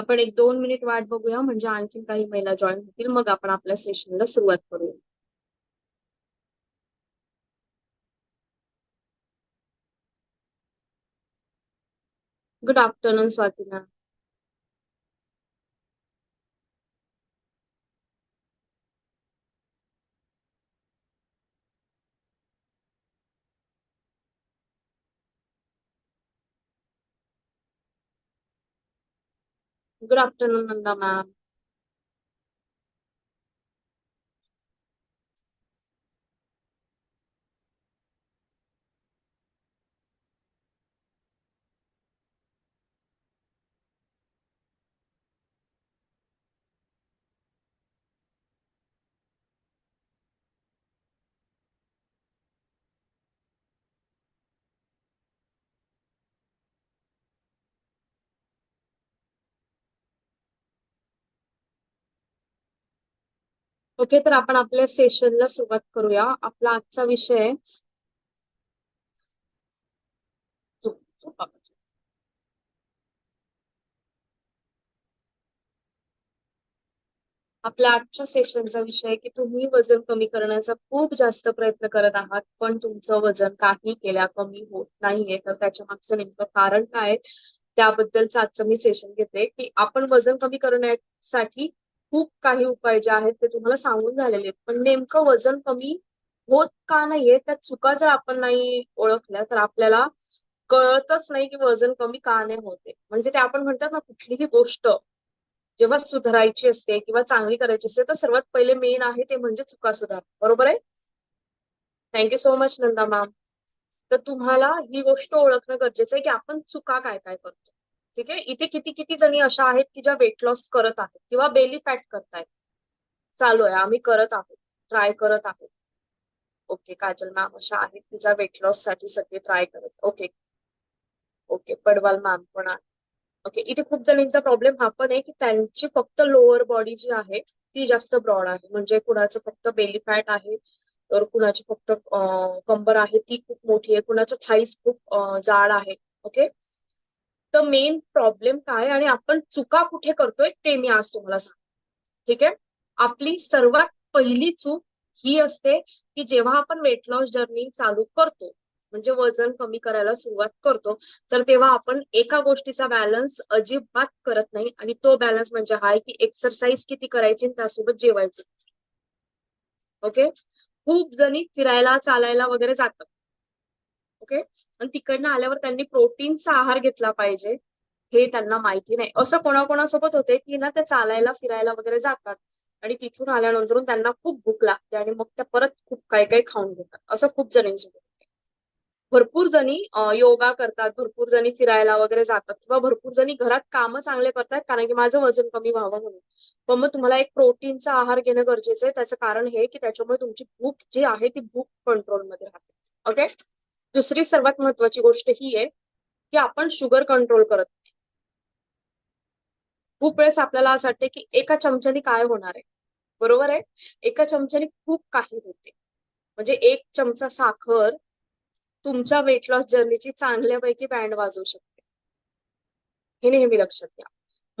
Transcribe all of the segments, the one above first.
आपण एक दोन मिनिट वाट बघूया म्हणजे आणखी काही महिला जॉईन होतील मग आपण आपल्या सेशनला सुरुवात करूया. Good afternoon Swati ma'am good afternoon Nanda okay तर आपण आपल्या सेशनला सुरुवात करूया. आपला आजचा विषय आपल्या आजच्या सेशनचा विषय की तुम्ही वजन कमी करण्याचा खूप जास्त प्रयत्न करत आहात पण तुमचं वजन काही केल्या कमी होत नाहीये. तर त्याच्या मागचं नेमकं कारण काय त्याबद्दलच आजचं मी सेशन घेते की आपण वजन कमी करण्यासाठी खूप काही उपाय जे आहेत ते तुम्हाला सांगून झालेले आहेत. पण नेमकं वजन कमी होत का नाहीये त्या चुका जर आपण नाही ओळखल्या तर आपल्याला कळतच नाही की वजन कमी का नाही होते. म्हणजे ते आपण म्हणतात ना कुठलीही गोष्ट जेव्हा सुधारायची असते किंवा चांगली करायची असते तर सर्वात पहिले मेन आहे ते म्हणजे चुका सुधार बरोबर आहे? Thank you so much Nanda ma'am तर तुम्हाला ही गोष्ट ओळखणं गरजेचं आहे की आपण चुका काय काय करतो. ठीक आहे? इथे किती किती जणी अशा आहेत की ज्या वेट लॉस करत आहेत किंवा बेली फॅट करतायत? चालू आहे. आम्ही करत आहोत. ट्राय करत आहोत. ओके काजल मॅम अशा आहेत की ज्या वेट लॉससाठी सगळे ट्राय करत. ओके ओके पडवाल मॅम पण आहे. ओके इथे खूप जणींचा प्रॉब्लेम हा पण आहे की त्यांची फक्त लोअर बॉडी जी आहे ती जास्त ब्रॉड आहे. म्हणजे कुणाचं फक्त बेली फॅट आहे तर कुणाची फक्त कंबर आहे ती खूप मोठी आहे. कुणाचं थाईज खूप जाड आहे. ओके तर मेन प्रॉब्लेम काय आणि आपण चुका कुठे करतोय ते मी आज तुम्हाला सांग ठीक आहे? आपली सर्वात पहिली चूक ही असते की जेव्हा आपण वेट लॉस जर्नी चालू करतो म्हणजे वजन कमी करायला सुरुवात करतो तर तेव्हा आपण एका गोष्टीचा बॅलन्स अजिबात करत नाही आणि तो बॅलन्स म्हणजे हा की एक्सरसाइज किती करायची त्यासोबत जेवायचं. ओके खूप जणी फिरायला चालायला वगैरे जातात. ओके? आणि तिकडनं आल्यावर त्यांनी प्रोटीनचा आहार घेतला पाहिजे. हे त्यांना माहिती नाही. असं कोणाकोणासोबत होते की ना ते चालायला फिरायला वगैरे जातात. आणि तिथून आल्यानंतर त्यांना खूप भूक लागते आणि मग त्या परत खूप काही काही खाऊन घेतात. असं खूप जणींसोबत भरपूर जणी योगा करतात भरपूर जणी फिरायला वगैरे जातात किंवा भरपूर जणी घरात कामं चांगले करतात कारण की माझं वजन कमी व्हावं म्हणून. पण मग तुम्हाला एक प्रोटीनचा आहार घेणं गरजेचं आहे. त्याचं कारण हे की त्याच्यामुळे तुमची भूक जी आहे ती भूक कंट्रोलमध्ये राहते. ओके? दुसरी सर्वात महत्वाची गोष्ट ही आहे की आपण शुगर कंट्रोल करत नाही. खूप वेळेस आपल्याला असं वाटते की एका चमच्याने काय होणार आहे? बरोबर आहे? एका चमच्याने खूप काही होते. म्हणजे एक चमचा साखर तुमच्या वेट लॉस जर्नीची चांगल्यापैकी बँड वाजवू शकते. हे नेहमी लक्षात घ्या.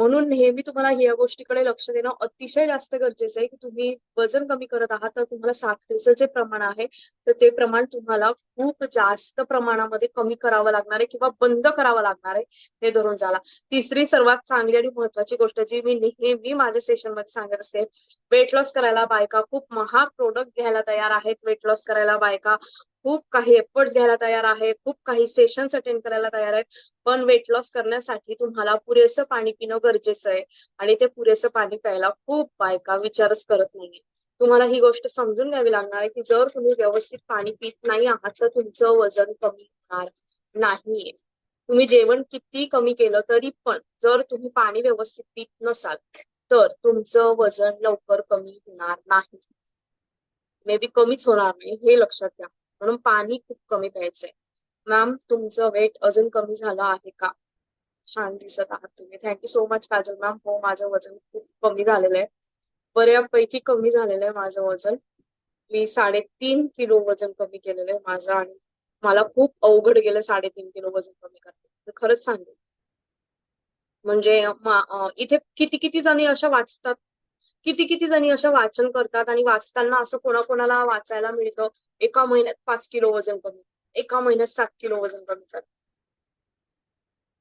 म्हणून नेहमी तुम्हाला या गोष्टीकडे लक्ष देणं अतिशय जास्त गरजेचं आहे की तुम्ही वजन कमी करत आहात तर तुम्हाला साखरेचं जे प्रमाण आहे तर ते प्रमाण तुम्हाला खूप जास्त प्रमाणामध्ये कमी करावं लागणार आहे किंवा बंद करावं लागणार आहे हे धरून झाला. तिसरी सर्वात चांगली आणि महत्वाची गोष्ट जी मी नेहमी माझ्या सेशनमध्ये सांगत असते वेट लॉस करायला बायका खूप महाग प्रोडक्ट घ्यायला तयार आहेत. वेट लॉस करायला बायका खूप काही एफर्ट्स घ्यायला तयार आहे खूप काही सेशन्स अटेंड करायला तयार आहेत. पण वेट लॉस करण्यासाठी तुम्हाला पुरेसं पाणी पिणं गरजेचं आहे आणि ते पुरेसं पाणी प्यायला खूप बायका विचारच करत नाहीये. तुम्हाला ही गोष्ट समजून घ्यावी लागणार आहे की जर तुम्ही व्यवस्थित पाणी पित नाही आहात तर तुमचं वजन कमी होणार नाहीये. तुम्ही जेवण किती कमी केलं तरी पण जर तुम्ही पाणी व्यवस्थित पित नसाल तर तुमचं वजन लवकर कमी होणार नाही. मे बी कमीच होणार नाही हे लक्षात घ्या. म्हणून पाणी खूप कमी प्यायचंय. मॅम तुमचं वेट अजून कमी झालं आहे का? छान दिसत आहात तुम्ही. Thank you so much Kajal ma'am हो माझं वजन खूप कमी झालेलं आहे बऱ्यापैकी कमी झालेलं आहे माझं वजन. मी साडेतीन किलो वजन कमी केलेलं आहे माझं आणि मला खूप अवघड गेलं साडेतीन किलो वजन कमी करते खरंच सांगेल म्हणजे इथे किती किती जणी अशा वाचतात? किती किती जणी अशा वाचन करतात आणि वाचताना असं कोणाकोणाला वाचायला मिळतं? एका महिन्यात पाच किलो वजन कमी एका महिन्यात सात किलो वजन कमी. कर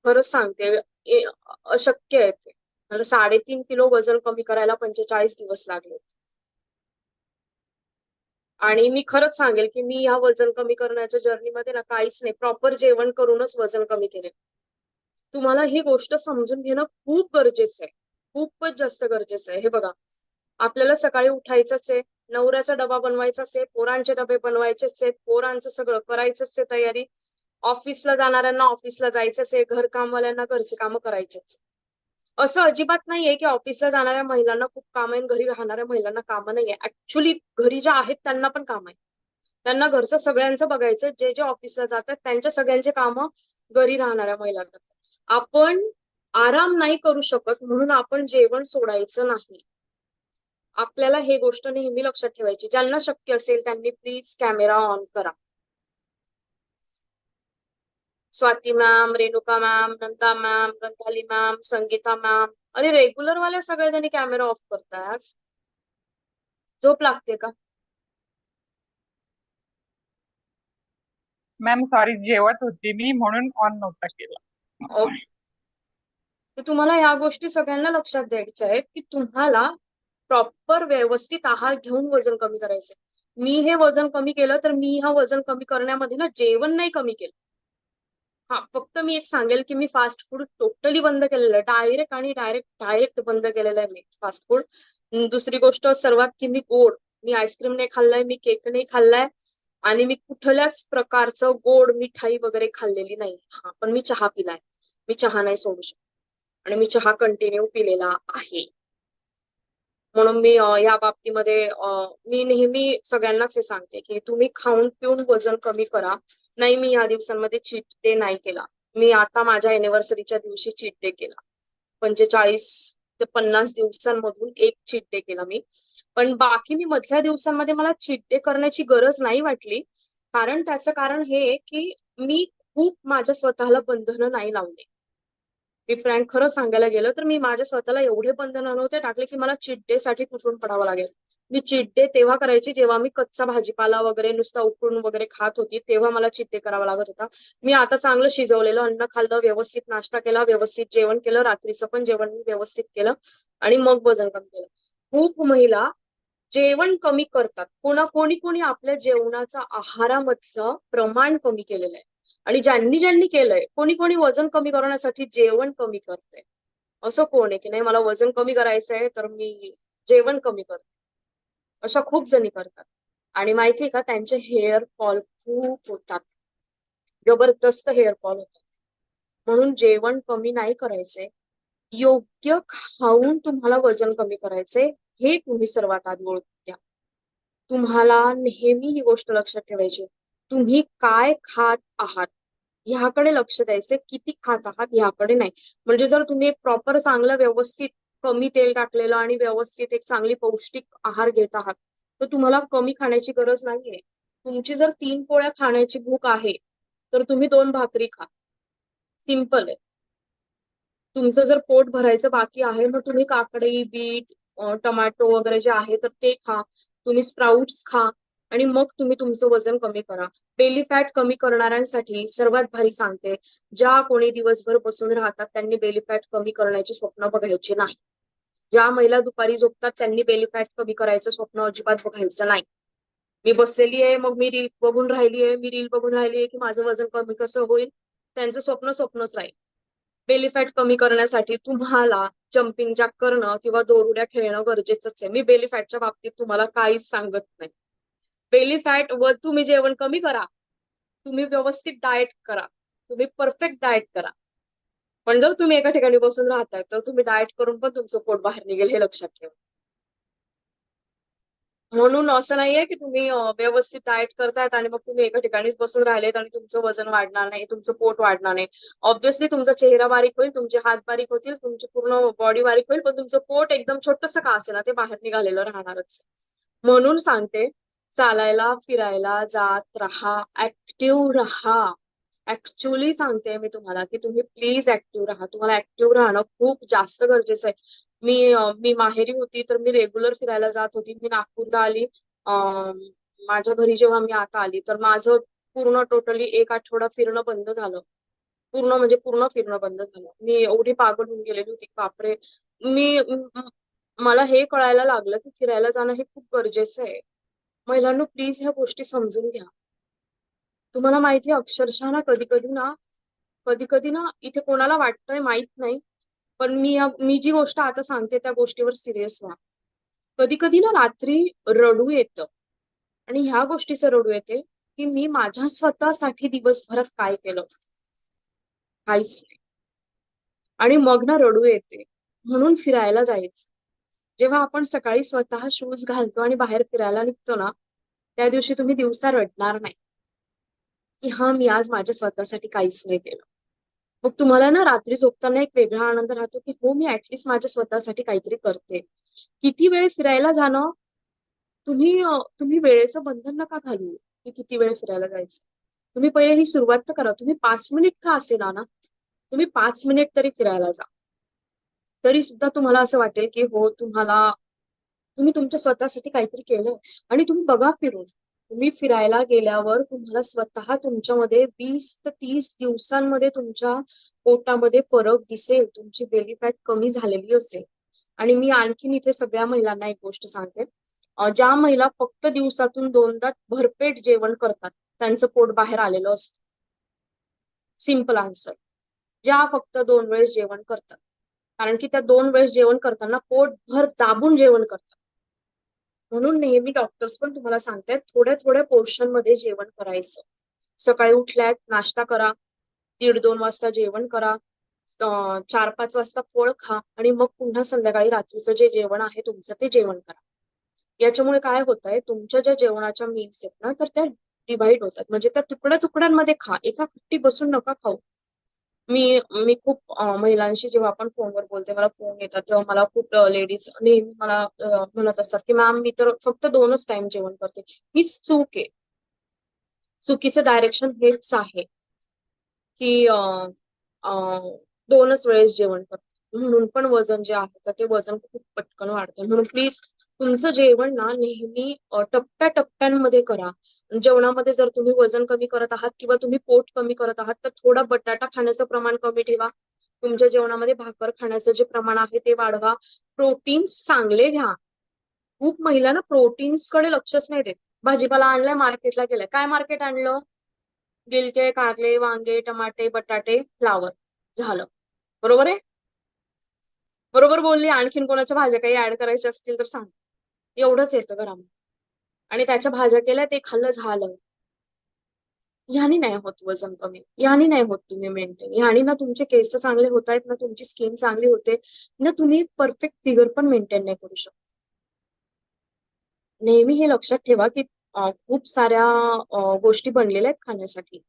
खरंच सांगते अशक्य आहे ते. मला साडेतीन किलो वजन कमी करायला पंचेचाळीस दिवस लागले. आणि मी खरंच सांगेल की मी ह्या वजन कमी करण्याच्या जर्नीमध्ये ना काहीच नाही प्रॉपर जेवण करूनच वजन कमी केले तुम्हाला ही गोष्ट समजून घेणं खूप गरजेचं आहे. खूपच जास्त गरजेचं आहे. हे बघा आपल्याला सकाळी उठायचंच आहे नवऱ्याचा डबा बनवायचाच आहे पोरांचे डबे बनवायचेच आहेत पोरांचं सगळं करायचंच आहे तयारी. ऑफिसला जाणाऱ्यांना ऑफिसला जायचंच आहे घरकामवाल्यांना घरचे कामं करायचेच असं अजिबात नाहीये की ऑफिसला जाणाऱ्या महिलांना खूप काम आहे घरी राहणाऱ्या महिलांना कामं नाहीये. ऍक्च्युली घरी ज्या आहेत त्यांना पण काम आहे. त्यांना घरचं सगळ्यांचं बघायचं जे जे ऑफिसला जातात त्यांच्या सगळ्यांचे कामं घरी राहणाऱ्या महिला करतात आपण आराम नाही करू शकत म्हणून आपण जेवण सोडायचं नाही. आपल्याला हे गोष्ट नेहमी लक्षात ठेवायची. ज्यांना शक्य असेल त्यांनी प्लीज कॅमेरा ऑन करा. Swati ma'am Renuka ma'am Nanda ma'am Gandhali ma'am Sangeeta ma'am अरे रेग्युलर वाल्या सगळेजणी कॅमेरा ऑफ करतात. झोप लागते का? मॅम सॉरी जेवत होती मी म्हणून ऑन नव्हता केला. ओके तुम्हाला ह्या गोष्टी सगळ्यांना लक्षात द्यायच्या आहेत की तुम्हाला प्रॉपर व्यवस्थित आहार घेऊन वजन कमी करायचं. मी हे वजन कमी केलं तर मी हा वजन कमी करण्यामध्ये ना जेवण नाही कमी केलं. हा फक्त मी एक सांगेल की मी फास्ट फूड टोटली बंद केलेलं आहे. डायरेक्ट आणि डायरेक्ट डायरेक्ट बंद केलेलं आहे मी फास्ट फूड दुसरी गोष्ट सर्वात की मी गोड मी आईस्क्रीम नाही खाल्लाय मी केक नाही खाल्लाय. आणि मी कुठल्याच प्रकारचं गोड मिठाई वगैरे खाल्लेली नाही. हा पण मी चहा पिलाय. मी चहा नाही सोडू शकत. आणि मी चहा कंटिन्यू पिलेला आहे. म्हणून मी या बाबतीमध्ये मी नेहमी सगळ्यांनाच हे सांगते की तुम्ही खाऊन पिऊन वजन कमी करा. नाही मी या दिवसांमध्ये चीट डे नाही केला. मी आता माझ्या एनिव्हर्सरीच्या दिवशी चीट डे केला. म्हणजे पंचेचाळीस ते पन्नास दिवसांमधून एक चीट डे केला मी. पण बाकी मी मधल्या दिवसांमध्ये मला चीट डे करण्याची गरज नाही वाटली. कारण त्याचं कारण हे की मी खूप माझ्या स्वतःला बंधनं नाही लावले. मी फ्रँक खरं सांगायला गेलं तर मी माझ्या स्वतःला एवढे बंधन नव्हते टाकले की मला चिट डे साठी कुठून पडावं लागेल? मी चिड्डे डे तेव्हा करायची जेव्हा मी कच्चा भाजीपाला वगैरे नुसता उकडून वगैरे खात होती तेव्हा मला चिड्डे करावा लागत होता. मी आता चांगलं शिजवलेलं अन्न खाल्लं व्यवस्थित नाश्ता केला व्यवस्थित जेवण केलं रात्रीचं पण जेवण मी व्यवस्थित केलं आणि मग वजन कमी केलं. खूप महिला जेवण कमी करतात. कोणा कोणी कोणी आपल्या जेवणाचा आहारामधलं प्रमाण कमी केलेलं आहे. आणि ज्यांनी ज्यांनी केलंय कोणी कोणी वजन कमी करण्यासाठी जेवण कमी करते असं कोण आहे की नाही मला वजन कमी करायचं आहे तर मी जेवण कमी करते. अशा खूप जणी करतात. आणि माहितीये का त्यांचे हेअर फॉल खूप होतात. जबरदस्त हेअर फॉल होतात. म्हणून जेवण कमी नाही करायचंय. योग्य खाऊन तुम्हाला वजन कमी करायचंय हे तुम्ही सर्वात आधी ओळखून घ्या. तुम्हाला नेहमी ही गोष्ट लक्षात ठेवायची तुम्ही काय खात आहात? ह्याकडे लक्ष द्यायचे किती खात आहात ह्याकडे नाही. म्हणजे जर तुम्ही एक प्रॉपर चांगलं व्यवस्थित कमी तेल टाकलेलं आणि व्यवस्थित एक चांगली पौष्टिक आहार घेत आहात तर तुम्हाला कमी खाण्याची गरज नाहीये. तुमची जर तीन पोळ्या खाण्याची भूक आहे तर तुम्ही दोन भाकरी खा. सिंपल आहे. तुमचं जर पोट भरायचं बाकी आहे मग तुम्ही काकडी बीट टोमॅटो वगैरे जे आहे तर ते खा. तुम्ही स्प्राउट्स खा. आणि मग तुम्ही तुमचं वजन कमी करा. बेली फॅट कमी करणाऱ्यांसाठी सर्वात भारी सांगते ज्या कोणी दिवसभर बसून राहतात त्यांनी बेली फॅट कमी करण्याची स्वप्न बघायची नाही. ज्या महिला दुपारी झोपतात त्यांनी बेली फॅट कमी करायचं स्वप्न अजिबात बघायचं नाही. मी बसलेली आहे मग मी रील बघून राहिली आहे मी रील बघून राहिली आहे की माझं वजन कमी कसं होईल? त्यांचं स्वप्न स्वप्नच राहील. बेली फॅट कमी करण्यासाठी तुम्हाला जम्पिंग जॅक करणं किंवा दोरुड्या खेळणं गरजेचंच आहे. मी बेली फॅटच्या बाबतीत तुम्हाला काहीच सांगत नाही. बेली फॅट व तुम्ही जेवण कमी करा. तुम्ही व्यवस्थित डाएट करा. तुम्ही परफेक्ट डाएट करा. पण जर तुम्ही एका ठिकाणी बसून राहताय तर तुम्ही डाएट करून पण तुमचं पोट बाहेर निघेल हे लक्षात ठेवा. म्हणून असं नाहीये की तुम्ही व्यवस्थित डाएट करतायत आणि मग तुम्ही एका ठिकाणीच बसून राहिलेत आणि तुमचं वजन वाढणार नाही तुमचं पोट वाढणार नाही. ऑब्व्हियसली तुमचा चेहरा बारीक होईल तुमचे हात बारीक होतील तुमची पूर्ण बॉडी बारीक होईल पण तुमचं पोट एकदम छोटस का असेल ना ते बाहेर निघालेलं राहणारच. म्हणून सांगते चालायला फिरायला जात राहा ऍक्टिव्ह राहा. ऍक्च्युली सांगते मी तुम्हाला की तुम्ही प्लीज ऍक्टिव्ह राहा. तुम्हाला ऍक्टिव्ह राहणं खूप जास्त गरजेचं आहे. मी मी माहेरी होती तर मी रेग्युलर फिरायला जात होती. मी नागपूरला आली. माझ्या घरी जेव्हा मी आता आली तर माझं पूर्ण टोटली एक आठवडा फिरणं बंद झालं. पूर्ण म्हणजे पूर्ण फिरणं बंद झालं. मी एवढी पागल होऊन गेलेली होती. बापरे. मी मला हे कळायला लागलं की फिरायला जाणं हे खूप गरजेचं आहे. महिलांनो प्लीज ह्या गोष्टी समजून घ्या. तुम्हाला माहिती अक्षरशः ना कधी कधी ना कधी कधी ना इथे कोणाला वाटतंय माहीत नाही पण मी या- मी जी गोष्ट आता सांगते त्या गोष्टीवर सिरियस व्हा. कधी कधी ना रात्री रडू येतं. आणि ह्या गोष्टीचं रडू येते की मी माझ्या स्वतःसाठी दिवसभरात काय केलं? काहीच नाही. आणि मग ना रडू येते. म्हणून फिरायला जायचं. जेव्हा आपण सकाळी स्वतः शूज घालतो आणि बाहेर फिरायला निघतो ना त्या दिवशी तुम्ही दिवसा रडणार नाही. की हा मी आज माझ्या स्वतःसाठी काहीच नाही केलं. मग तुम्हाला ना रात्री झोपताना एक वेगळा आनंद राहतो की हो मी ऍटलिस्ट माझ्या स्वतःसाठी काहीतरी करते. किती वेळ फिरायला जाणं? तुम्ही तुम्ही वेळेचं बंधन नका घालू की किती वेळ फिरायला जायचं. तुम्ही पहिले ही सुरुवात तर करा. तुम्ही पाच मिनिट का असेना ना? तुम्ही पाच मिनिट तरी फिरायला जा. तरी सुद्धा तुम्हाला असं वाटेल की हो तुम्हाला तुम्ही तुमच्या स्वतःसाठी काहीतरी केलंय. आणि तुम्ही बघा फिरून. तुम्ही फिरायला गेल्यावर तुम्हाला स्वतः तुमच्यामध्ये वीस ते तीस दिवसांमध्ये तुमच्या पोटामध्ये फरक दिसेल. तुमची बेली फॅट कमी झालेली असेल. आणि मी आणखीन इथे सगळ्या महिलांना एक गोष्ट सांगते. ज्या महिला फक्त दिवसातून दोनदा भरपेट जेवण करतात त्यांचं पोट बाहेर आलेलं असतं. सिंपल आन्सर ज्या फक्त दोन वेळेस जेवण करतात. कारण की त्या दोन वेळेस जेवण करताना पोट भर दाबून जेवण करतात. म्हणून नेहमी डॉक्टर्स पण तुम्हाला सांगतात थोड्या थोड्या पोर्शनमध्ये जेवण करायचं. सकाळी उठल्यात नाश्ता करा दीड दोन वाजता जेवण करा चार पाच वाजता फळ खा आणि मग पुन्हा संध्याकाळी रात्रीचं जे जेवण आहे तुमचं ते जेवण करा. याच्यामुळे काय होत आहे तुमच्या ज्या जेवणाच्या मील्स आहेत ना तर त्या डिवाइड होतात. म्हणजे त्या तुकड्या तुकड्यांमध्ये खा. एका खट्टी बसून नका खाऊ. मी मी खूप महिलांशी जेव्हा आपण फोनवर बोलते मला फोन येतात तेव्हा मला खूप लेडीज नेहमी मला म्हणत असतात की मॅम मी तर फक्त दोनच टाइम जेवण करते. हीच चूक आहे. चुकीचं डायरेक्शन हेच आहे की दोनच वेळेस जेवण करते. म्हणून पण वजन जे आहे तर ते वजन खूप पटकन वाढतं. म्हणून प्लीज तुमचं जेवण ना नेहमी टप्प्या टप्प्याटप्प्यांमध्ये करा. जेवणामध्ये जर तुम्ही वजन कमी करत आहात किंवा तुम्ही पोट कमी करत आहात तर थोडा बटाटा खाण्याचं प्रमाण कमी ठेवा. तुमच्या जेवणामध्ये भाकर खाण्याचं जे प्रमाण आहे ते वाढवा. प्रोटीन्स चांगले घ्या. खूप महिलांना प्रोटीन्सकडे लक्षच नाही देत. भाजीपाला आणलाय मार्केटला गेलाय. काय मार्केट आणलं? गिलके कारले वांगे टमाटे बटाटे फ्लावर. झालं. बरोबर आहे? बरोबर बोलली. आणखीन कोणाच्या भाज्या काही ऍड करायच्या असतील तर सांग. एवढंच येतं घरामध्ये. आणि त्याच्या भाज्या केल्या ते खाल्लं झालं. ह्यानी नाही होत वजन कमी. ह्यानी नाही होत तुम्ही मेंटेन ह्यानी ना तुमचे केस चांगले होत आहेत ना तुमची स्किन चांगली होते ना तुम्ही परफेक्ट फिगर पण मेंटेन नाही करू शकत. नेहमी हे लक्षात ठेवा की खूप साऱ्या गोष्टी बनलेल्या आहेत खाण्यासाठी.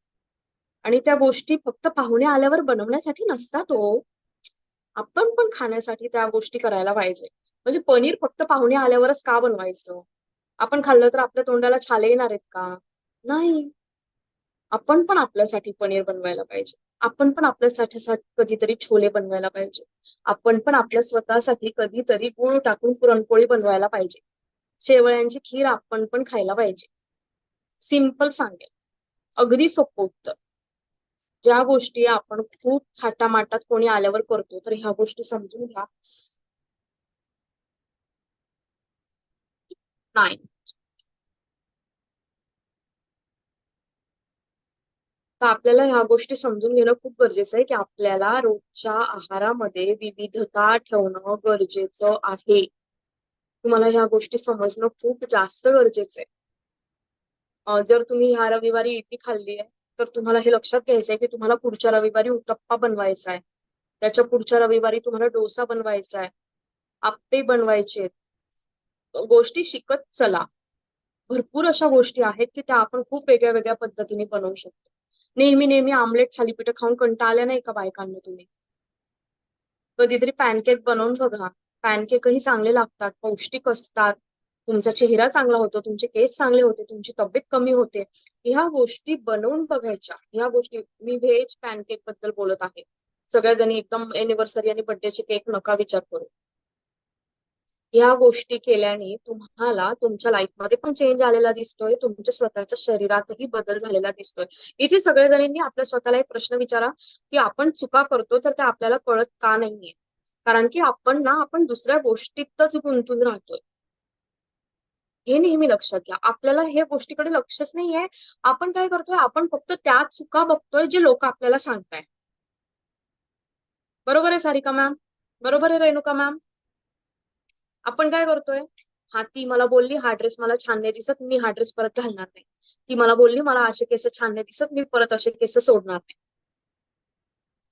आणि त्या गोष्टी फक्त पाहुणे आल्यावर बनवण्यासाठी नसतात हो. आपण पण खाण्यासाठी त्या गोष्टी करायला पाहिजे. म्हणजे पनीर फक्त पाहुणे आल्यावरच का बनवायचं? आपण खाल्लं तर आपल्या तोंडाला छाले येणार आहेत का? नाही. आपण पण आपल्यासाठी पनीर बनवायला पाहिजे. आपण पण आपल्यासाठी कधीतरी छोले बनवायला पाहिजे. आपण पण आपल्या स्वतःसाठी कधीतरी गुळ टाकून पुरणपोळी बनवायला पाहिजे. शेवळ्यांची खीर आपण पण खायला पाहिजे. सिंपल सांगेल अगदी सोपं उत्तर. ज्या गोष्टी आपण खूप थाटामाटात कोणी आल्यावर करतो तर ह्या गोष्टी समजून घ्या. नाही तर आपल्याला ह्या गोष्टी समजून घेणं खूप गरजेचं आहे की आपल्याला रोजच्या आहारामध्ये विविधता ठेवणं गरजेचं आहे. तुम्हाला ह्या गोष्टी समजणं खूप जास्त गरजेचं आहे. जर तुम्ही ह्या रविवारी इडली खाल्ली आहे तर तुम्हाला हे लक्षात घ्यायचं आहे की तुम्हाला पुढच्या रविवारी उत्तप्पा बनवायचा आहे. त्याच्या पुढच्या रविवारी तुम्हाला डोसा बनवायचा आहे. आप्पे बनवायचे गोष्टी शिकत चला. भरपूर अशा गोष्टी आहेत की त्या आपण खूप वेगळ्या वेगळ्या पद्धतीने बनवू शकतो. नेहमी नेहमी आमलेट थालीपीठ खाऊन कंटाळल्या नाही का बायकांना तुम्ही? कधीतरी पॅनकेक बनवून बघा. पॅनकेकही चांगले लागतात पौष्टिक असतात. तुमचा चेहरा चांगला होतो तुमचे केस चांगले होते तुमची तब्येत कमी होते. ह्या गोष्टी बनवून बघायच्या. ह्या गोष्टी मी व्हेज पॅनकेकबद्दल बोलत आहे. सगळ्या जणी एकदम एनिव्हर्सरी आणि बर्थडेचे केक नका विचार करू. या गोष्टी केल्याने तुम्हाला तुमच्या लाईफमध्ये पण चेंज आलेला दिसतोय तुमच्या स्वतःच्या शरीरातही बदल झालेला दिसतोय. इथे सगळ्या जणींनी आपल्या स्वतःला एक प्रश्न विचारा की आपण चुका करतो तर ते आपल्याला कळत का नाहीये? कारण की आपण ना आपण दुसऱ्या गोष्टीतच गुंतून राहतोय. हे नेहमी लक्षात घ्या. आपल्याला हे गोष्टीकडे लक्षच नाहीये. आपण काय करतोय? आपण फक्त त्या चुका बघतोय जे लोक आपल्याला सांगताय बरोबर आहे सारिका मॅम? बरोबर आहे रेणुका मॅम? आपण काय करतोय? हा ती मला बोलली हा ड्रेस मला छान नाही दिसत मी हा ड्रेस परत घालणार नाही. ती मला बोलली मला असे केस छान नाही दिसत मी परत असे केस सोडणार नाही.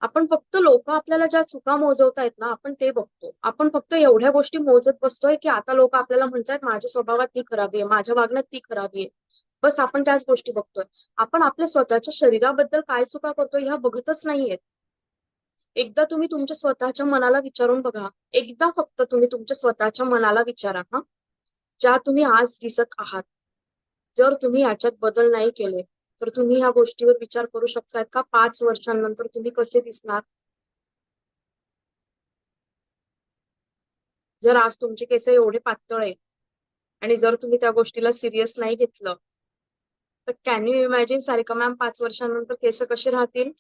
आपण फक्त लोक आपल्याला ज्या चुका मोजवतायत ना आपण ते बघतो. आपण फक्त एवढ्या गोष्टी मोजत बसतोय की आता लोक आपल्याला म्हणतात माझ्या स्वभावात ती खराबी आहे माझ्या वागण्यात ती खराबी आहे. बस आपण त्याच गोष्टी बघतोय. आपण आपल्या स्वतःच्या शरीराबद्दल काय चुका करतोय ह्या बघतच नाहीयेत. एकदा तुम्ही तुमच्या स्वतःच्या मनाला विचारून बघा. एकदा फक्त तुम्ही तुमच्या स्वतःच्या मनाला विचारा हा. ज्या तुम्ही आज दिसत आहात. जर तुम्ही याच्यात बदल नाही केले तर तुम्ही ह्या गोष्टीवर विचार करू शकताय का? पाच वर्षांनंतर तुम्ही कसे दिसणार? जर आज तुमचे केस एवढे पातळ आहे आणि जर तुम्ही त्या गोष्टीला सिरियस नाही घेतलं तर can you imagine Sarika ma'am पाच वर्षांनंतर केस कसे राहतील?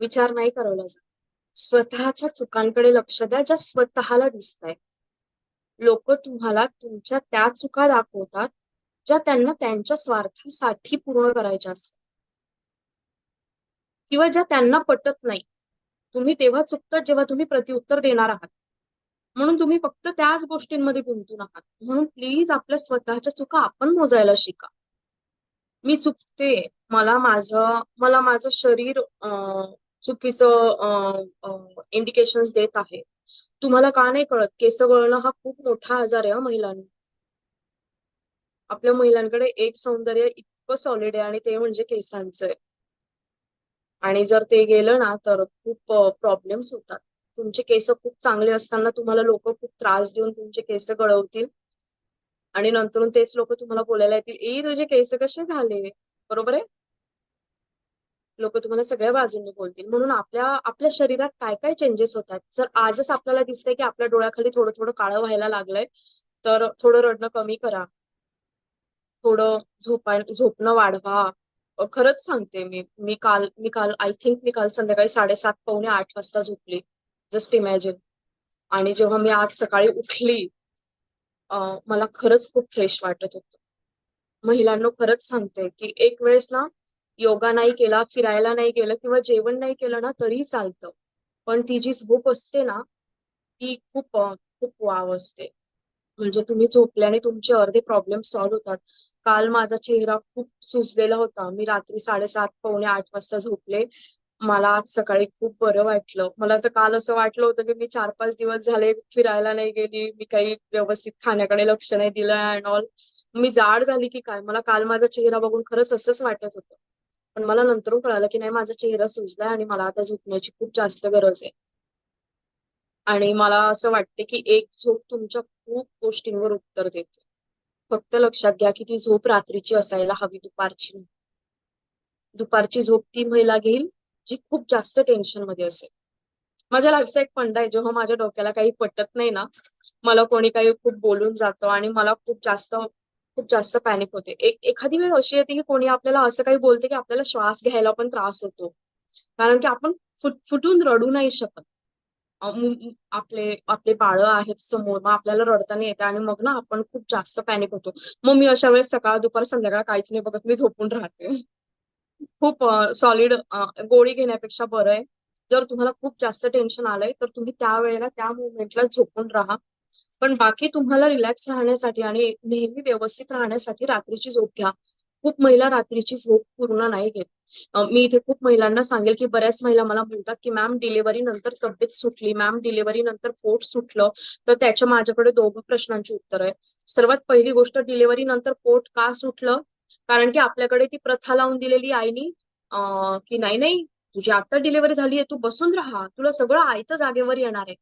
विचार नाही करवला जात. स्वतःच्या चुकांकडे लक्ष द्या ज्या स्वतःला दिसत लोक तुम्हाला तुमच्या त्या चुका दाखवतात ज्या त्यांना त्यांच्या स्वार्थासाठी पूर्ण करायच्या असतात. किंवा ज्या त्यांना पटत नाही. तुम्ही तेव्हा चुकतात जेव्हा तुम्ही प्रत्युत्तर देणार आहात. म्हणून तुम्ही फक्त त्याच गोष्टींमध्ये गुंतून आहात. म्हणून प्लीज आपल्या स्वतःच्या चुका आपण मोजायला शिका. मी चुकते. मला माझं मला माझं शरीर अं, चुकीचं इंडिकेशन देत आहे. तुम्हाला का नाही कळत? केस गळणं हा खूप मोठा आजार आहे महिलांना. आपल्या महिलांकडे एक सौंदर्य इतकं सॉलिड आहे आणि ते म्हणजे केसांचं आहे. आणि जर ते गेलं ना तर खूप प्रॉब्लेम्स होतात. तुमचे केस खूप चांगले असताना तुम्हाला लोक खूप त्रास देऊन तुमचे केस गळवतील. आणि नंतर तेच लोक तुम्हाला बोलायला येतील ए तुझे केस कसे झाले? बरोबर आहे? लोक तुम्हाला सगळ्या बाजूंनी बोलतील. म्हणून आपल्या आपल्या शरीरात काय काय चेंजेस होतात? जर आजच आपल्याला दिसतंय की आपल्या डोळ्याखाली थोडं थोडं काळं व्हायला लागलंय तर थोडं रडणं कमी करा. थोडं झोपा झोपणं वाढवा. खरंच सांगते मी मी काल मी काल आय थिंक मी काल संध्याकाळी साडेसात पावणे आठ वाजता झोपली. जस्ट इमॅजिन आणि जेव्हा मी आज सकाळी उठली मला खरंच खूप फ्रेश वाटत होतं. महिलांना खरंच सांगते की एक वेळेस ना योगा नाही केला फिरायला नाही गेलं किंवा जेवण नाही केलं ना तरी चालतं. पण ती जी झोप असते ना ती खूप खूप वाव असते. म्हणजे तुम्ही झोपल्याने तुमचे अर्धे प्रॉब्लेम सॉल्व्ह होतात. काल माझा चेहरा खूप सुजलेला होता. मी रात्री साडेसात पावणे आठ वाजता झोपले. मला आज सकाळी खूप बरं वाटलं. मला तर काल असं वाटलं होतं की मी चार पाच दिवस झाले फिरायला नाही गेली. मी काही व्यवस्थित खाण्याकडे लक्ष नाही दिलं अँड ऑल मी जाड झाली की काय? मला काल माझा चेहरा बघून खरंच असंच वाटत होतं. पण मला नंतर कळालं की नाही माझा चेहरा सुजलाय आणि मला आता झोपण्याची खूप जास्त गरज आहे. आणि मला असं वाटते की एक झोप तुमच्या खूप गोष्टींवर उत्तर देते. फक्त लक्षात घ्या की ती झोप रात्रीची असायला हवी दुपारची दुपारची झोप ती महिला घेईल जी खूप जास्त टेन्शनमध्ये असेल. माझ्या लाईफचा एक फंड आहे जेव्हा माझ्या डोक्याला काही पटत नाही ना मला कोणी काही खूप बोलून जातं आणि मला खूप जास्त खूप जास्त पॅनिक होते. एक एखादी वेळ अशी येते की कोणी आपल्याला असं काही बोलते की आपल्याला श्वास घ्यायला पण त्रास होतो. कारण की आपण फुट फुटून रडू नाही शकत. आपले आपले बाळ आहेत समोर मग आपल्याला रडताना येते आणि मग ना आपण खूप जास्त पॅनिक होतो. मग मी अशा वेळेस सकाळ दुपार संध्याकाळ काहीच नाही बघत मी झोपून राहते. खूप सॉलिड गोळी घेण्यापेक्षा बरं आहे. जर तुम्हाला खूप जास्त टेन्शन आलंय तर तुम्ही त्या वेळेला त्या मुवमेंटला झोपून राहा. पण बाकी तुम्हाला रिलॅक्स राहण्यासाठी आणि नेहमी व्यवस्थित राहण्यासाठी रात्रीची झोप घ्या. खूप महिला रात्रीची झोप पूर्ण नाही घेत. मी इथे खूप महिलांना सांगेल की बऱ्याच महिला मला म्हणतात की मॅम डिलिव्हरी नंतर तब्येत सुटली. मॅम डिलिव्हरी नंतर पोट सुटलं. तर त्याच्या माझ्याकडे दोघं प्रश्नांची उत्तर आहे सर्वात पहिली गोष्ट डिलिव्हरी नंतर पोट का सुटलं? कारण की आपल्याकडे ती प्रथा लावून दिलेली आईनी की नाही नाही तुझी आता डिलिव्हरी झाली आहे तू बसून राहा. तुला सगळं आयतं जागेवर येणार आहे.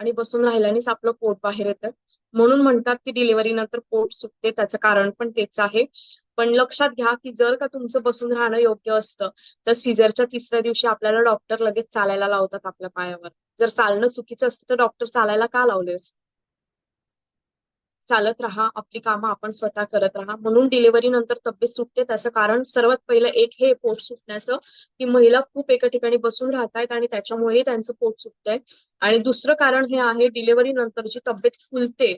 आणि बसून राहिल्यानेच आपलं पोट बाहेर येतं. म्हणून म्हणतात की डिलिव्हरी नंतर पोट सुटते त्याचं कारण पण तेच आहे. पण लक्षात घ्या की जर का तुमचं बसून राहणं योग्य असतं तर सीजरच्या तिसऱ्या दिवशी आपल्याला डॉक्टर लगेच चालायला लावतात आपल्या पायावर. जर चालणं चुकीचं असतं तर डॉक्टर चालायला का लावले असते चालत राहा आपली कामं आपण स्वतः करत राहा. म्हणून डिलिव्हरी नंतर तब्येत सुटते त्याचं कारण सर्वात पहिलं एक हे पोट सुटण्याचं की महिला खूप एका ठिकाणी बसून राहतायत आणि त्याच्यामुळे त्यांचं पोट सुटतंय. आणि दुसरं कारण हे आहे डिलिव्हरी नंतर जी तब्येत फुलते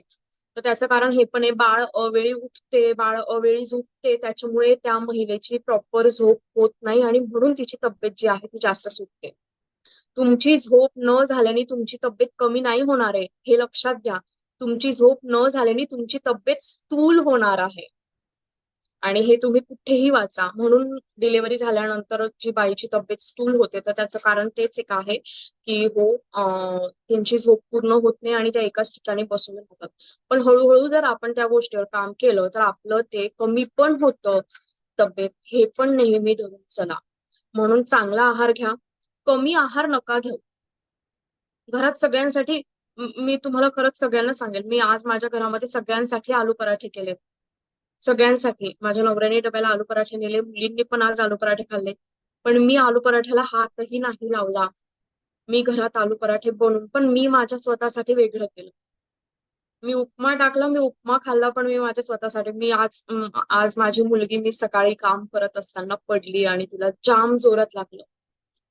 तर त्याचं कारण हे पण आहे बाळ अवेळी उठते बाळ अवेळी झोपते त्याच्यामुळे त्या महिलेची प्रॉपर झोप होत नाही आणि म्हणून तिची तब्येत जी आहे ती जास्त सुटते. तुमची झोप न झाल्याने तुमची तब्येत कमी नाही होणार आहे हे लक्षात घ्या. तुमची झोप न झाल्याने तुमची तब्येत स्थूल होणार आहे. आणि हे तुम्ही कुठेही वाचा. म्हणून डिलिव्हरी झाल्यानंतर जी बाईची तब्येत स्थूल होते तर त्याचं कारण तेच एक आहे की हो त्यांची झोप पूर्ण होत नाही आणि त्या एकाच ठिकाणी बसून राहतात. पण हळूहळू जर आपण त्या गोष्टीवर काम केलं तर आपलं ते कमी पण होतं तब्येत हे पण नेहमी धरून चला. म्हणून चांगला आहार घ्या. कमी आहार नका घेऊ. घरात सगळ्यांसाठी मी तुम्हाला खरंच सगळ्यांना सांगेल मी आज माझ्या घरामध्ये सगळ्यांसाठी आलू पराठे केले सगळ्यांसाठी. माझ्या नवऱ्याने डब्याला आलू पराठे नेले. मुलींनी पण आज आलू पराठे खाल्ले. पण मी आलू पराठ्याला हातही नाही लावला. मी घरात आलू पराठे बनवून पण मी माझ्या स्वतःसाठी वेगळं केलं. मी उपमा टाकला मी उपमा खाल्ला पण मी माझ्या स्वतःसाठी. मी आज आज माझी मुलगी मी सकाळी काम करत असताना पडली आणि तिला जाम जोरात लागलं.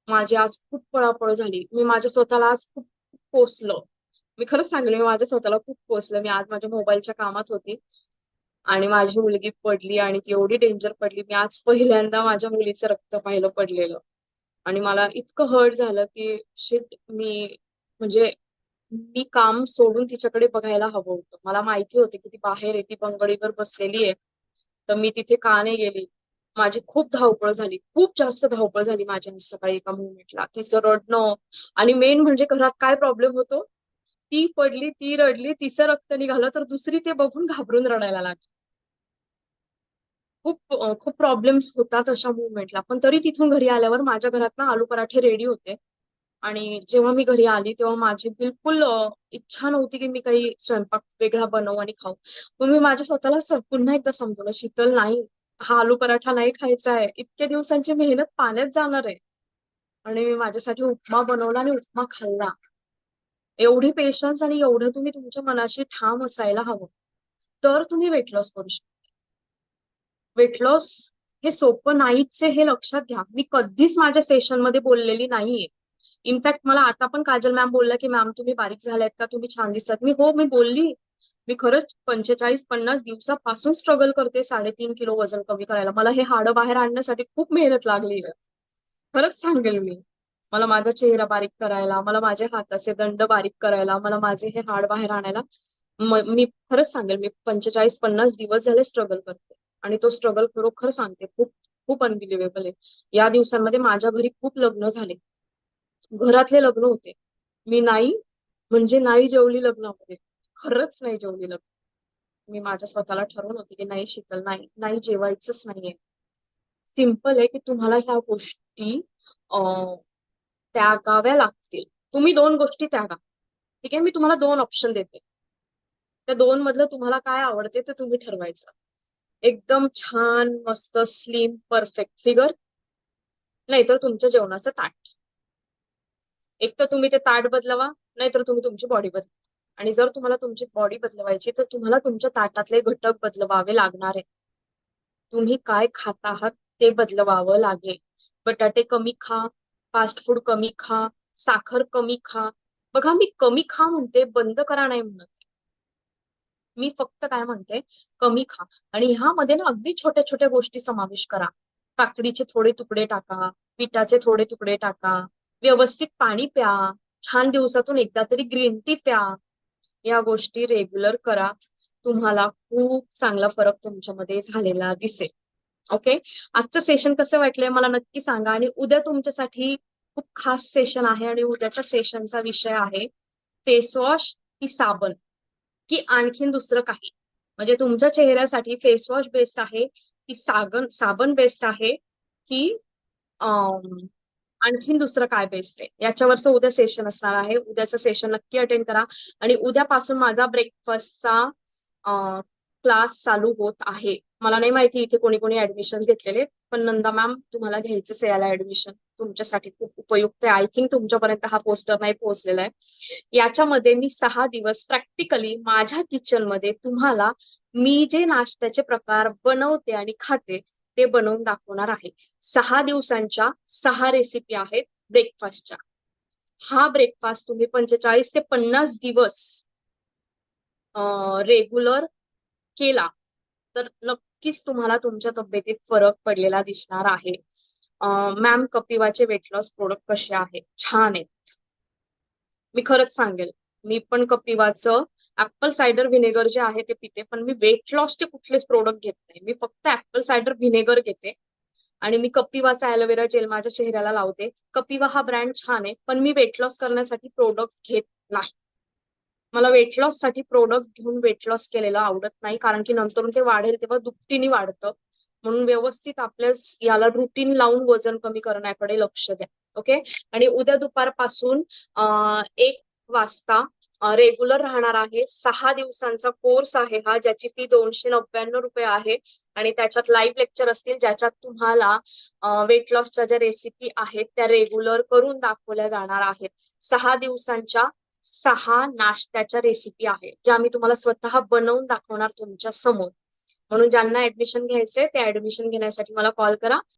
माझी आज खूप पळापळ झाली. मी माझ्या स्वतःला आज खूप खूप कोसलं मी खरंच सांगले मी माझ्या स्वतःला खूप कोसलं मी आज माझ्या मोबाईलच्या कामात होती. आणि माझी मुलगी पडली आणि ती एवढी डेंजर पडली. मी आज पहिल्यांदा माझ्या मुलीचं रक्त पाहिलं पडलेलं. आणि मला इतकं हर्ट झालं की शिट मी म्हणजे मी काम सोडून तिच्याकडे बघायला हवं होतं. मला माहिती होती की ती बाहेर आहे ती बंगडीवर बसलेली आहे. तर मी तिथे का नाही गेली? माझी खूप धावपळ झाली. खूप जास्त धावपळ झाली माझ्या सकाळी एका मुवमेंटला तिचं रडणं आणि मेन म्हणजे घरात काय प्रॉब्लेम होतो? ती पडली ती रडली तिचं रक्त निघालं तर दुसरी ते बघून घाबरून रडायला लागली. खूप खूप प्रॉब्लेम्स होतात अशा मुवमेंटला पण तरी तिथून घरी आल्यावर माझ्या घरात ना आलू पराठे रेडी होते. आणि जेव्हा मी घरी आली तेव्हा माझी बिलकुल इच्छा नव्हती की मी काही स्वयंपाक वेगळा बनवू आणि खाऊ. मग मी माझ्या स्वतःला पुन्हा एकदा समजवलं शीतल नाही हा आलू पराठा नाही खायचा आहे. इतक्या दिवसांची मेहनत पाण्यात जाणार आहे. आणि मी माझ्यासाठी उपमा बनवला आणि उपमा खाल्ला. एवढे पेशन्स आणि एवढं तुम्ही तुमच्या मनाशी ठाम असायला हवं. तर तुम्ही वेट लॉस करू शकता. वेट लॉस हे सोपं नाहीच हे लक्षात घ्या. मी कधीच माझ्या सेशनमध्ये बोललेली नाहीये. इनफॅक्ट मला आता पण काजल मॅम बोलला की मॅम तुम्ही बारीक झाल्यात का? तुम्ही छान दिसत मी हो मी बोलली. मी खरंच पंचेचाळीस पन्नास दिवसापासून स्ट्रगल करते साडेतीन किलो वजन कमी करायला. मला हे हाडं बाहेर आणण्यासाठी खूप मेहनत लागली खरंच सांगेल मी. मला माझा चेहरा बारीक करायला मला माझे हाताचे दंड बारीक करायला मला माझे हे हाड बाहेर आणायला मी खरंच सांगेल मी पंचेचाळीस पन्नास दिवस झाले स्ट्रगल करते. आणि तो स्ट्रगल खरोखर सांगते खूप खूप अनबिलिव्हेबल आहे. या दिवसांमध्ये माझ्या घरी खूप लग्न झाले. घरातले लग्न होते. मी नाही म्हणजे नाही जेवली लग्नामध्ये. खरंच नाही जेवली लग्न. मी माझ्या स्वतःला ठरवून होते की नाही शीतल नाही नाही जेवायचंच नाहीये. सिंपल आहे की तुम्हाला ह्या गोष्टी अं, त्यागाव्या लागतील. तुम्ही दोन गोष्टी त्यागा. ठीक आहे? मी तुम्हाला दोन ऑप्शन देते. त्या दोन मधलं तुम्हाला काय आवडते ते तुम्ही ठरवायचं. एकदम छान मस्त स्लिम परफेक्ट फिगर नाहीतर तुमच्या जेवणाचं ताट. एक तर तुम्ही ते ताट बदलवा नाहीतर तुम्ही तुमची बॉडी बदलवा आणि जर तुम्हाला तुमची बॉडी बदलवायची तर तुम्हाला तुमच्या ताटातले घटक बदलवावे लागणार आहे तुम्ही काय खात आहात ते बदलवावं लागेल. बटाटे कमी खा फास्ट फूड कमी खा साखर कमी खा. बघा मी कमी खा म्हणते बंद करा नाही म्हणत. मी फक्त काय म्हणते कमी खा. आणि ह्यामध्ये ना अगदी छोट्या छोट्या गोष्टी समावेश करा. काकडीचे थोडे तुकडे टाका पिठाचे थोडे तुकडे टाका. व्यवस्थित पाणी प्या. छान दिवसातून एकदा तरी ग्रीन टी प्या. या गोष्टी रेग्युलर करा. तुम्हाला खूप चांगला फरक तुमच्यामध्ये झालेला दिसेल. ओके आजचं सेशन कसं वाटलंय मला नक्की सांगा. आणि उद्या तुमच्यासाठी खूप खास सेशन आहे आणि उद्याच्या सेशनचा विषय आहे फेस वॉश की साबण. की आणखीन दुसरं काही. म्हणजे तुमच्या चेहऱ्यासाठी फेस वॉश बेस्ट आहे की सागन साबण बेस्ट आहे की आणखीन दुसरं काय बेस्ट आहे? याच्यावरचं उद्या सेशन असणार आहे. उद्याचं सेशन नक्की अटेंड करा. आणि उद्यापासून माझा ब्रेकफास्टचा क्लास चालू होत आहे. मला नाही माहिती इथे कोणी कोणी ऍडमिशन घेतलेले पण नंदा मॅम तुम्हाला घ्यायचंच आहे याला ऍडमिशन तुमच्यासाठी खूप उपयुक्त आहे. आय थिंक तुमच्यापर्यंत हा पोस्टर नाही पोहोचलेला आहे. याच्यामध्ये मी सहा दिवस प्रॅक्टिकली माझ्या किचनमध्ये तुम्हाला मी जे नाश्त्याचे प्रकार बनवते आणि खाते ते बनवून दाखवणार आहे. सहा दिवसांच्या सहा रेसिपी आहेत ब्रेकफास्टच्या हा ब्रेकफास्ट तुम्ही पंचेचाळीस ते पन्नास दिवस रेग्युलर केला तर नक्कीच तुम्हाला तुमच्या तब्येतीत फरक पडलेला दिसणार आहे. मॅम कपिवाचे वेट लॉस प्रोडक्ट कसे आहेत छान आहेत मी खरंच सांगेल मी पण कपिवाचं ऍपल सायडर व्हिनेगर जे आहे ते पिते पण मी वेट लॉसचे कुठलेच प्रोडक्ट घेत नाही. मी फक्त ऍपल सायडर व्हिनेगर घेते आणि मी कपिवाचा ॲलोवेरा जेल माझ्या चेहऱ्याला लावते. कपिवा हा ब्रँड छान आहे पण मी वेट लॉस करण्यासाठी प्रोडक्ट घेत नाही. मला वेट लॉससाठी प्रोडक्ट घेऊन वेट लॉस केलेलं आवडत नाही. कारण की नंतर ते वाढेल तेव्हा दुपटीने वाढतं. म्हणून व्यवस्थित आपल्या याला रुटीन लावून वजन कमी करण्याकडे लक्ष द्या. ओके आणि उद्या दुपारपासून एक वाजता रेग्युलर राहणार आहे. सहा दिवसांचा कोर्स आहे हा ज्याची फी दोनशे नव्याण्णव रुपये आहे. आणि त्याच्यात लाईव्ह लेक्चर असतील ज्याच्यात तुम्हाला वेट लॉसच्या ज्या रेसिपी आहेत त्या रेग्युलर करून दाखवल्या जाणार आहेत. सहा दिवसांच्या सहा नाश्त्याच्या रेसिपी आहेत ज्या मी तुम्हाला स्वतः बनवून दाखवणार तुमच्यासमोर. म्हणून ज्यांना ऍडमिशन घ्यायचंय ते ऍडमिशन घेण्यासाठी मला कॉल करा.